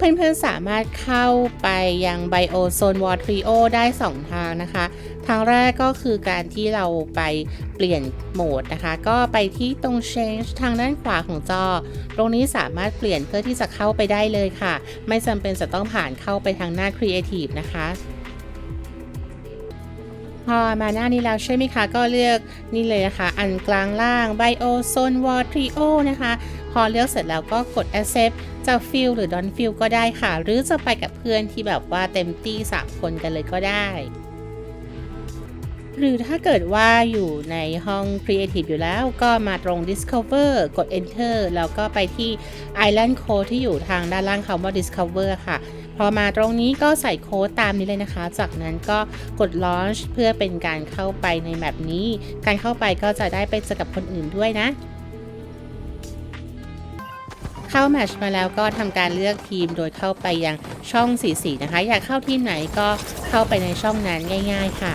เพื่อนๆสามารถเข้าไปยัง Bio Zone War Trio ได้ 2 ทางนะคะ ทางแรกก็คือการที่เราไปเปลี่ยนโหมดนะคะ ก็ไปที่ตรง Change ทางด้านขวาของจอ ตรงนี้สามารถเปลี่ยนเพื่อที่จะเข้าไปได้เลยค่ะ ไม่จำเป็นจะต้องผ่านเข้าไปทางหน้า Creative นะคะพอมาหน้านี้แล้วใช่ไหมคะ ก็เลือกนี่เลยนะคะอันกลางล่าง Bio Zone War Trio นะคะ พอเลือกเสร็จแล้วก็กด accept จะฟิลหรือ don't feel ก็ได้ค่ะ หรือจะไปกับเพื่อนที่แบบว่าเต็มที่3คนกันเลยก็ได้ หรือถ้าเกิดว่าอยู่ในห้อง Creative อยู่แล้วก็มาตรง Discover กด Enter แล้วก็ไปที่ Island Code ที่อยู่ทางด้านล่างคำว่า Discover ค่ะพอมาตรงนี้ก็ใส่โค้ดตามนี้เลยนะคะ จากนั้นก็กด Launch เพื่อเป็นการเข้าไปในแมปนี้ การเข้าไปก็จะได้ไปเจอกับคนอื่นด้วยนะ เข้าแมชมาแล้วก็ทำการเลือกทีมโดยเข้าไปยังช่อง44นะคะ อยากเข้าทีมไหนก็เข้าไปในช่องนั้นง่าย ๆ ค่ะ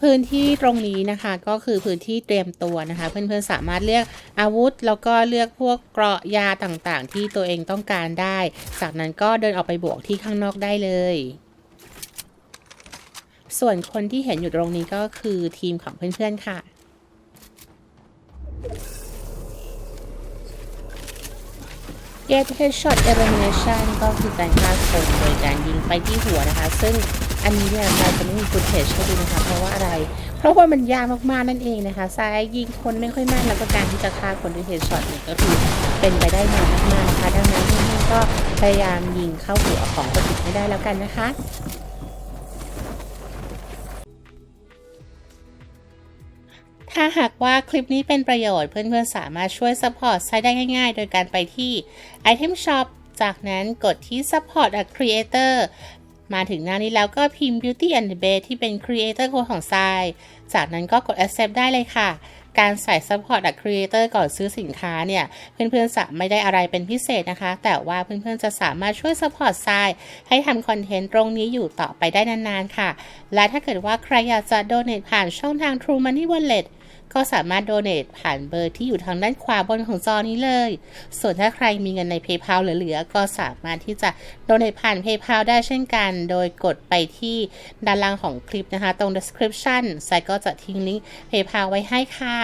พื้นที่ตรงนี้นะคะก็คือพื้นที่เตรียมตัวนะคะ เพื่อนๆสามารถเลือกอาวุธ แล้วก็เลือกพวกเกราะยาต่างๆ ที่ตัวเองต้องการได้ จากนั้นก็เดินออกไปบวกที่ข้างนอกได้เลยส่วนคนที่เห็นอยู่ตรงนี้ก็คือทีมของเพื่อนๆค่ะ Get Headshot Elimination ก็คือการฆ่าคนโดยการยิงไปที่หัวนะคะ ซึ่งอันนี้เนี่ยเราจะไม่มีฟุตเทจให้ดูนะคะ เพราะว่าอะไร เพราะว่ามันยากมากๆนั่นเองนะคะซ้ายยิงคนไม่ค่อยมากแล้วก็การที่จะฆ่าคนด้วยเฮดช็อตเนี่ยก็คือเป็นไปได้น้อยมากๆนะคะ ดังนั้นเพื่อนๆก็พยายามยิงเข้าหัวของคนอื่นให้ได้แล้วกันนะคะ ถ้าหากว่าคลิปนี้เป็นประโยชน์เพื่อนๆสามารถช่วย Support ใช้ได้ง่ายๆ โดยการไปที่ Item Shop จากนั้นกดที่ Support a Creator มาถึงหน้านี้แล้วก็พิมพ์ Beauty and the Beast ที่เป็น Creator Code ของทรายจากนั้นก็กด Accept ได้เลยค่ะ การใส่ Support a Creator ก่อนซื้อสินค้าเนี่ย เพื่อนๆจะไม่ได้อะไรเป็นพิเศษนะคะ แต่ว่าเพื่อนๆจะสามารถช่วย Support ทรายให้ทำคอนเทนต์ตรงนี้อยู่ต่อไปได้นานๆค่ะ และถ้าเกิดว่าใครอยากจะ Donate ผ่านช่องทาง True Money Wallet ก็สามารถโดเน a t ผ่านเบอร์ที่อยู่ทางด้านขวาบนของจอนี้เลย ส่วนถ้าใครมีเงินใน PayPal เหลือๆ ก็สามารถที่จะโดเน a t ผ่าน PayPal ได้เช่นกัน โดยกดไปที่ด้านล่างของคลิปนะคะ ตรง description ไซก็จะทิ้งลิงก์ PayPal ไว้ให้ค่ะ